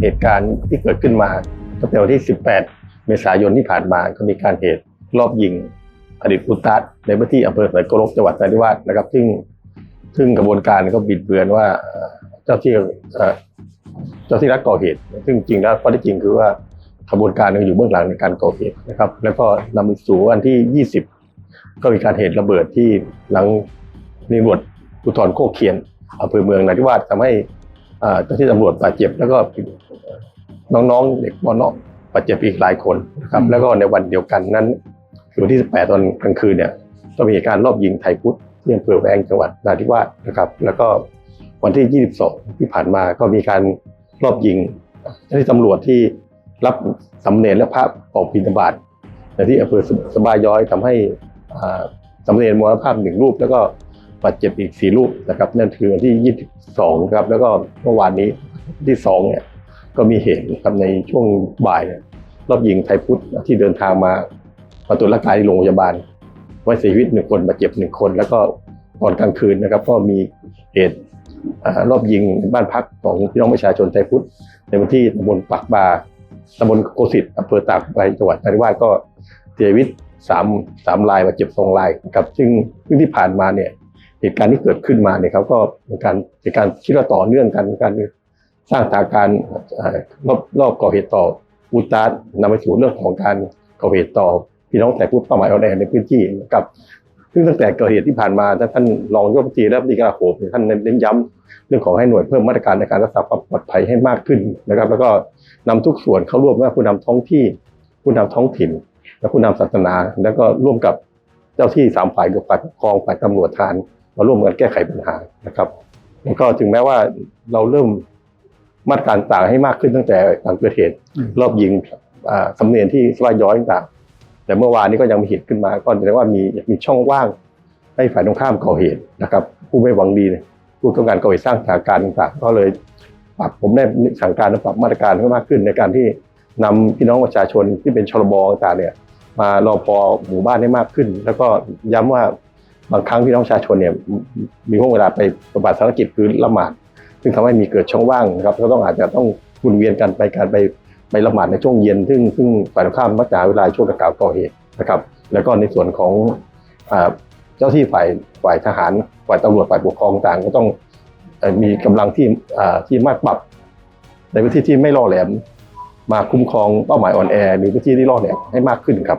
เหตุการณ์ที่เกิดขึ้นมาตั้งแต่วันที่ 18 เมษายนที่ผ่านมาก็มีการเหตุรอบยิงอดีตอุตัสในพื้นที่อำเภอสายโกลกจังหวัดนราธิวาสนะครับ ซึ่งซึ่งกระบวนการก็บิดเบือนว่าเจ้าที่เจ้าที่รักก่อเหตุ ซึ่งจริงแล้วข้อท็จจริงคือว่ากระบวนการอยู่เบื้องหลังในการก่อเหตุนะครับ แล้วก็นำไปสู่วันที่ 20 ก็มีการเหตุระเบิดที่หลังนิวดภูธรโคกเคียนอำเภอเมืองนราธิวาสทำให้อ่ เจ้าที่ตำรวจบาดเจ็บ แล้วก็น้องๆเด็กมอนบาดเจ็บอีกหลายคนนะครับแล้วก็ในวันเดียวกันนั้นคือวันที่ 18 ตอนกลางคืนเนี่ยก็มีเหตุการณ์รอบยิงไทยพุทธที่อำเภอแวงจังหวัดนราธิวาสนะครับ แล้วก็วันที่ 22 ที่ผ่านมาก็มีการรอบยิงเจ้าหน้าที่ตำรวจที่รับสำเนรและพระออกบิณฑบาตในที่อำเภอสบายย้อยทำให้อ่าสามเณรมรณภาพหนึ่งรูป แล้วก็ บาดเจ็บอีกสี่รูปนะครับนั่นคือวันที่ 22 ครับ แล้วก็เมื่อวานนี้ที่สองเนี่ยก็มีเหตุนครับในช่วงบ่ายรอบยิงไทยพุทธที่เดินทางมามาตรวจร่างกายที่โรงพยาบาลไว้เสียชีวิตหนึ่งคนบาดเจ็บหนึ่งคน แล้วก็ตอนกลางคืนนะครับ ก็มีเหตุรอบยิงบ้านพักของพี่น้องประชาชนไทยพุทธในวันที่ตำบลปากบาตำบลโกสิตอำเภอตากใบจังหวัดนราธิวาสก็เสียชีวิตสามสามรายบาดเจ็บสองรายครับซึ่งซึ่งที่ผ่านมาเนี่ย เหตุการณ์ที่เกิดขึ้นมาเนี่ยเขาก็เป็นการเป็นการคิดว่าต่อเนื่องกันการสร้างสถานการณ์รอบรอบก่อเหตุต่ออุตาร์นำไปสู่เรื่องของการก่อเหตุต่อพี่น้องแต่พูดเป้าหมายอ่อนแอในพื้นที่นะครับซึ่งตั้งแต่เกิดเหตุที่ผ่านมาท่านรองนายกรัฐมนตรีและรัฐมนตรีกลาโหมท่านเน้นย้ำเรื่องของให้หน่วยเพิ่มมาตรการในการรักษาความปลอดภัยให้มากขึ้นนะครับ แล้วก็นำทุกส่วนเข้าร่วมว่าผู้นำท้องที่ ผู้นำท้องถิ่น และผู้นำศาสนา แล้วก็ร่วมกับเจ้าที่สามฝ่ายกับฝ่ายปกครองฝ่ายตำรวจทาน มาร่วมกันแก้ไขปัญหานะครับแล้วก็ถึงแม้ว่าเราเริ่มมาตรการต่างให้มากขึ้นตั้งแต่หลังเกิดเหตุอืมรอบยิงอ่าสำเนียนที่สลายย้อยต่างๆแต่เมื่อวานนี้ก็ยังมีเหตุขึ้นมาก็แสดงว่ามีมีช่องว่างให้ฝ่ายตรงข้ามก่อเหตุนะครับ ผู้ไม่หวังดีเนี่ยผู้ต้องการก่อเหตุสร้างสถานการณ์ต่างๆก็เลยปรับผมได้สั่งการและปรับมาตรการให้มากขึ้นในการที่นำพี่น้องประชาชนที่เป็นชลบต่างๆเนี่ยมารอพอหมู่บ้านให้มากขึ้น แล้วก็ย้ำว่า บางครั้งพี่น้องประชาชนเนี่ยมีห่วงเวลาไปปฏิบัติภารกิจคือละหมาด ซึ่งทำให้มีเกิดช่องว่างนะครับก็ต้องอาจจะต้องหมุนเวียนกันไปการไปไปละหมาดในช่วงเย็น ซึ่งซึ่งฝ่ายตรงข้ามมักจะเวลาช่วงดังกล่าวก่อเหตุนะครับ แล้วก็ในส่วนของเจ้าที่ฝ่ายฝ่ายทหารฝ่ายตำรวจฝ่ายปกครองต่างก็ต้องมีกำลังที่ที่มากปรับในพื้นที่ที่ไม่ล่อแหลม มาคุ้มครองเป้าหมายอ่อนแอหรือพื้นที่ที่ล่อแหลมให้มากขึ้นครับ